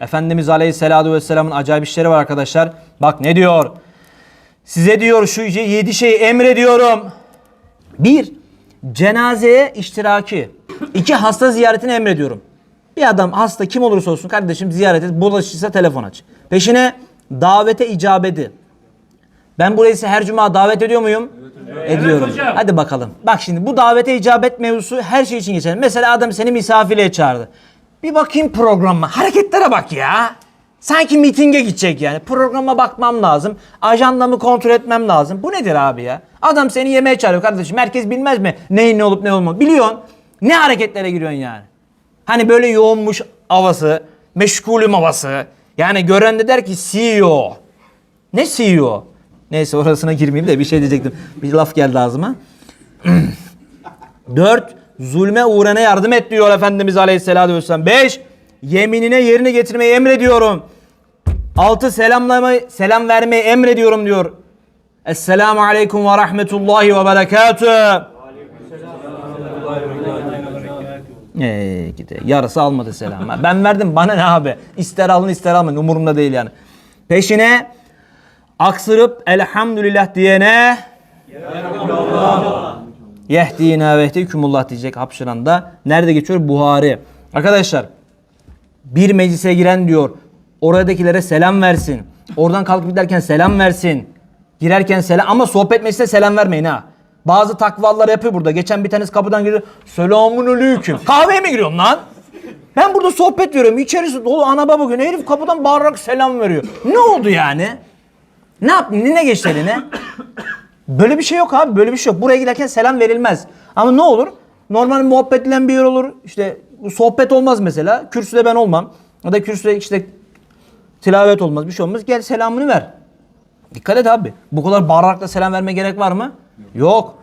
Efendimiz Aleyhisselatü Vesselam'ın acayip işleri var arkadaşlar. Bak ne diyor? Size diyor şu yedi şeyi emrediyorum. Bir, cenazeye iştiraki. İki, hasta ziyaretini emrediyorum. Bir adam hasta kim olursa olsun kardeşim ziyaret et. Bulaşırsa telefon aç. Peşine davete icabeti. Ben burayı size her cuma davet ediyor muyum? Ediyorum. hocam. Hadi bakalım. Bak şimdi bu davete icabet mevzusu her şey için geçerli. Mesela adam seni misafirliğe çağırdı. Bir bakayım programa. Hareketlere bak ya. Sanki mitinge gidecek yani. Programa bakmam lazım. Ajandamı kontrol etmem lazım. Bu nedir abi ya? Adam seni yemeğe çağırıyor kardeşim. Herkes bilmez mi? Neyin ne olup ne olmadığını. Biliyorsun. Ne hareketlere giriyorsun yani? Hani böyle yoğunmuş havası, meşgulüm havası. Yani gören de der ki CEO. Ne CEO? Neyse orasına girmeyeyim de bir şey diyecektim. Bir laf geldi ağzıma. Dört, zulme uğrana yardım et diyor Efendimiz Aleyhisselatü Vesselam. Beş, yeminine yerini getirmeyi emrediyorum. Altı, selamlamayı, selam vermeyi emrediyorum diyor. Esselamu Aleyküm ve Rahmetullahi ve Berekatüh. Ee, gidi. Yarısı almadı selamı. Ben verdim bana ne abi? İster alın ister almayın umurumda değil yani. Peşine aksırıp elhamdülillah diyene Yehdina ve yehdikumullah diyecek hapşıran da. Nerede geçiyor? Buhari. Arkadaşlar bir meclise giren diyor oradakilere selam versin. Oradan kalkıp giderken selam versin. Girerken selam ama sohbet meclisine selam vermeyin ha. Bazı takvallar yapıyor burada. Geçen bir tanesi kapıdan giriyor. Selamun aleyküm. Kahveye mi giriyorsun lan? Ben burada sohbet veriyorum. İçerisi dolu ana baba günü. Herif kapıdan bağırarak selam veriyor. Ne oldu yani? Ne yaptın? Ne geçti eline? Böyle bir şey yok abi. Böyle bir şey yok. Buraya giderken selam verilmez. Ama ne olur? Normal muhabbet edilen bir yer olur. İşte sohbet olmaz mesela. Kürsüde ben olmam. Ya da kürsüde işte tilavet olmaz. Bir şey olmaz. Gel selamını ver. Dikkat et abi. Bu kadar bağırarak da selam verme gerek var mı? Yok.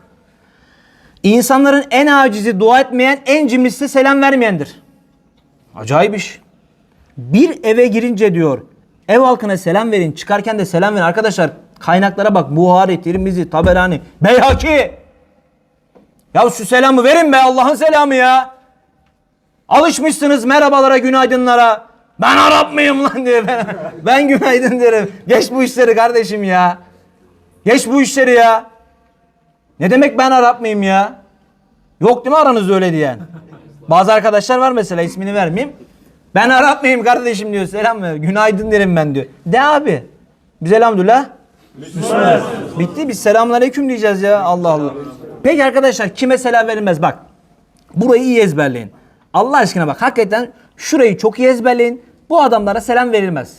İnsanların en acizi dua etmeyen, en cimrisi selam vermeyendir. Acayip iş. Bir eve girince diyor ev halkına selam verin çıkarken de selam verin. Arkadaşlar kaynaklara bak Buhari, Tirmizi, Taberani, Beyhaki. Ya şu selamı verin be Allah'ın selamı ya. Alışmışsınız merhabalara günaydınlara. Ben Arap mıyım lan diye ben, ben günaydın derim. Geç bu işleri kardeşim ya. Geç bu işleri ya. Ne demek ben Arap mıyım ya? Yok değil mi aranızda öyle diyen? Bazı arkadaşlar var mesela ismini vermeyeyim. Ben Arap mıyım kardeşim diyor selam ver. Günaydın derim ben diyor. De abi. Biz elhamdülillah. Müslümanız. Bitti biz selamünaleyküm diyeceğiz ya Allah Allah. Peki arkadaşlar kime selam verilmez bak. Burayı iyi ezberleyin. Allah aşkına bak hakikaten şurayı çok iyi ezberleyin. Bu adamlara selam verilmez.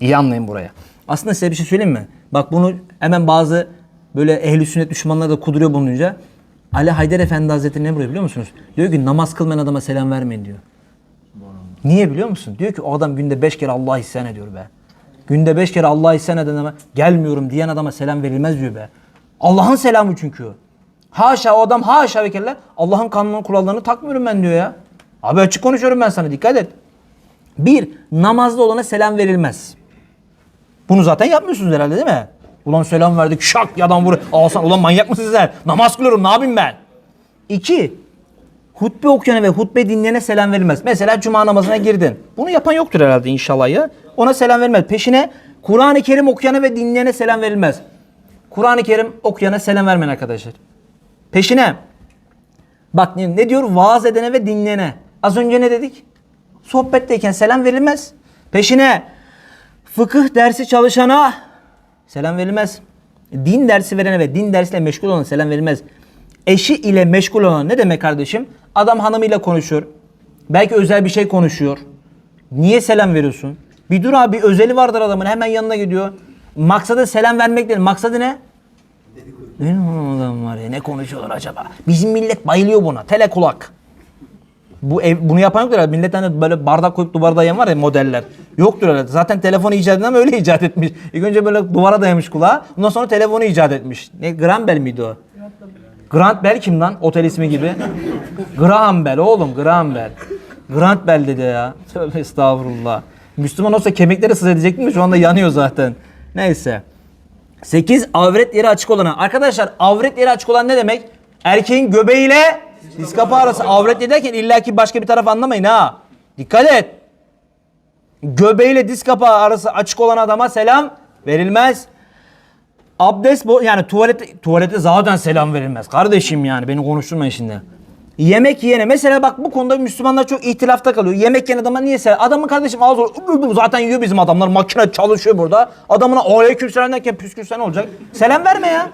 İyi anlayın buraya. Aslında size bir şey söyleyeyim mi? Bak bunu hemen bazı böyle ehli sünnet düşmanları da kuduruyor bulununca. Ali Haydar Efendi Hazretleri ne buyuruyor biliyor musunuz? Diyor ki namaz kılmayan adama selam vermeyin diyor. Niye biliyor musun? Diyor ki o adam günde beş kere Allah isyan ediyor be. Günde beş kere Allah isyan eden adama gelmiyorum diyen adama selam verilmez diyor be. Allah'ın selamı çünkü. Haşa o adam haşa ve kella Allah'ın kanunun kurallarını takmıyorum ben diyor ya. Abi açık konuşuyorum ben sana dikkat et. Bir, namazda olana selam verilmez. Bunu zaten yapmıyorsunuz herhalde değil mi? Ulan selam verdik şak yadan vur. Alsan ulan manyak mısınız sen? Namaz kılıyorum ne yapayım ben? İki, hutbe okuyana ve hutbe dinleyene selam verilmez. Mesela cuma namazına girdin. Bunu yapan yoktur herhalde inşallah ya. Ona selam verilmez. Peşine Kur'an-ı Kerim okuyana ve dinleyene selam verilmez. Kur'an-ı Kerim okuyana selam vermeyin arkadaşlar. Peşine bak ne, diyor? Vaaz edene ve dinleyene. Az önce ne dedik? Sohbetteyken selam verilmez. Peşine fıkıh dersi çalışana selam verilmez. Din dersi verene ve din dersiyle meşgul olana selam verilmez. Eşi ile meşgul olan ne demek kardeşim? Adam hanımıyla konuşuyor. Belki özel bir şey konuşuyor. Niye selam veriyorsun? Bir dur abi özeli vardır adamın hemen yanına gidiyor. Maksadı selam vermek değil. Maksadı ne? Ne adam var ya ne konuşuyorlar acaba? Bizim millet bayılıyor buna. Tele kulak. Bu ev, bunu yapan yoktur herhalde. Millet hani böyle bardak koyup duvara dayayan var ya modeller. Yoktur herhalde. Zaten telefonu icat eden öyle icat etmiş. İlk önce böyle duvara dayamış kulağa. Ondan sonra telefonu icat etmiş. Ne Graham Bell miydi o? Grant Bell kim lan? Otel ismi gibi. Graham Bell oğlum Graham Bell. Grant Bell dedi ya. Tövbe estağfurullah. Müslüman olsa kemikleri sız edecektim de şu anda yanıyor zaten. Neyse. 8 avret yeri açık olana. Arkadaşlar avret yeri açık olan ne demek? Erkeğin göbeğiyle diz kapağı arası avret yeri derken illaki başka bir taraf anlamayın ha. Dikkat et. Göbeğiyle diz kapağı arası açık olan adama selam verilmez. Abdest bu yani tuvalete tuvalete zaten selam verilmez. Kardeşim yani beni konuşturmayın şimdi. Yemek yiyene mesela bak bu konuda Müslümanlar çok ihtilafta kalıyor. Yemek yiyen adama niye selam? Adamın kardeşim ağzı zaten yiyor bizim adamlar. Makine çalışıyor burada. Adamına aleyküm selam derken püskürsen olacak. Selam verme ya.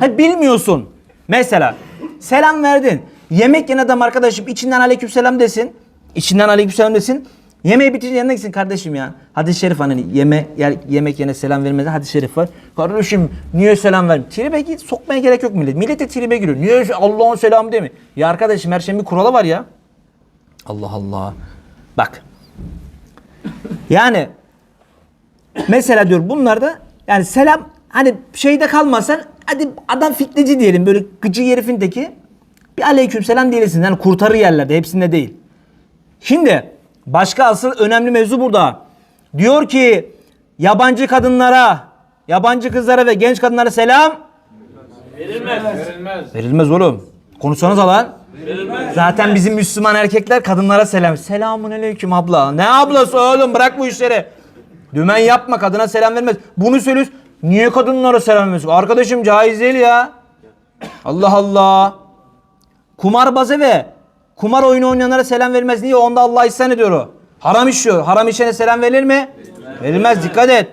Ha bilmiyorsun. Mesela selam verdin. Yemek yiyen adam arkadaşım içinden aleyküm selam desin. İçinden aleyküm selam desin. Yemeği bitince yanına gitsin kardeşim ya. Hadis-i şerif hani yeme, yer, yemek yerine selam vermez. Hadis-i şerif var. Kardeşim niye selam vermiyor? Tribe git sokmaya gerek yok millet. Millet de tribe giriyor. Niye Allah'ın selamı değil mi? Ya arkadaşım her şeyin bir kuralı var ya. Allah Allah. Bak. Yani mesela diyor bunlarda yani selam hani şeyde kalmasan hadi adam fitneci diyelim böyle gıcı herifindeki bir aleyküm selam diyebilirsin. Yani kurtarır yerlerde hepsinde değil. Şimdi başka asıl önemli mevzu burada. Diyor ki yabancı kadınlara, yabancı kızlara ve genç kadınlara selam Verilmez. verilmez oğlum. Konuşsanız lan. Zaten bizim Müslüman erkekler kadınlara selam. Selamun aleyküm abla. Ne ablası oğlum bırak bu işleri. Dümen yapma kadına selam vermez. Bunu söylüyorsun. Niye kadınlara selam vermiyorsun? Arkadaşım caiz değil ya. Allah Allah. Kumarbaza ve kumar oyunu oynayanlara selam verilmez. Niye? Onda Allah ihsan ediyor o. Haram işiyor. Haram işene selam verilir mi? Verilmez. Dikkat et.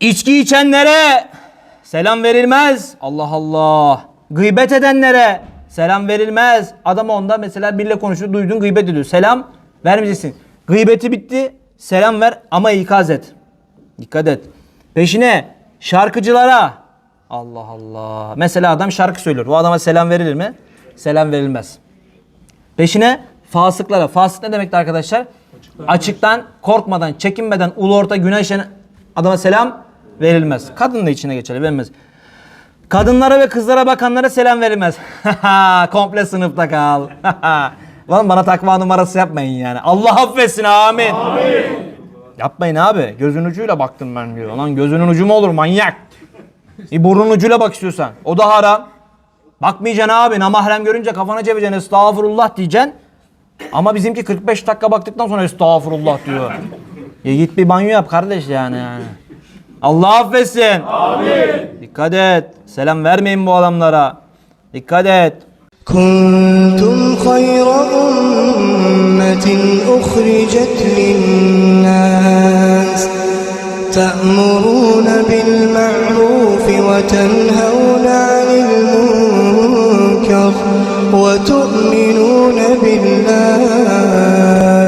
İçki içenlere selam verilmez. Allah Allah. Gıybet edenlere selam verilmez. Adam onda mesela biriyle konuşuyor, duydun gıybet ediyor. Selam vermeyeceksin. Gıybeti bitti. Selam ver ama ikaz et. Dikkat et. Peşine şarkıcılara Allah Allah. Mesela adam şarkı söylüyor. Bu adama selam verilir mi? Selam verilmez. Peşine fasıklara. Fasık ne demekti arkadaşlar? Açıktan, korkmadan, çekinmeden, ulu orta güneşen adama selam verilmez. Kadın da içine geçer, verilmez. Kadınlara ve kızlara bakanlara selam verilmez. Komple sınıfta kal. Lan bana takma numarası yapmayın yani. Allah affetsin amin. Yapmayın abi. Gözün ucuyla baktım ben diyor. Lan gözünün ucu mu olur manyak? Bir burnun ucuyla bak istiyorsan. O da haram. Bakmayacaksın abi namahrem görünce kafana çevireceksin estağfurullah diyeceksin. Ama bizimki 45 dakika baktıktan sonra estağfurullah diyor. Ya git bir banyo yap kardeş yani. yani. Allah affetsin. Amin. Dikkat et. Selam vermeyin bu adamlara. Dikkat et. Kuntum hayra ummetin uhricet linnas ta'muruna bil ma'ruf ve tenhevna anil munkar وتؤمنون بالله.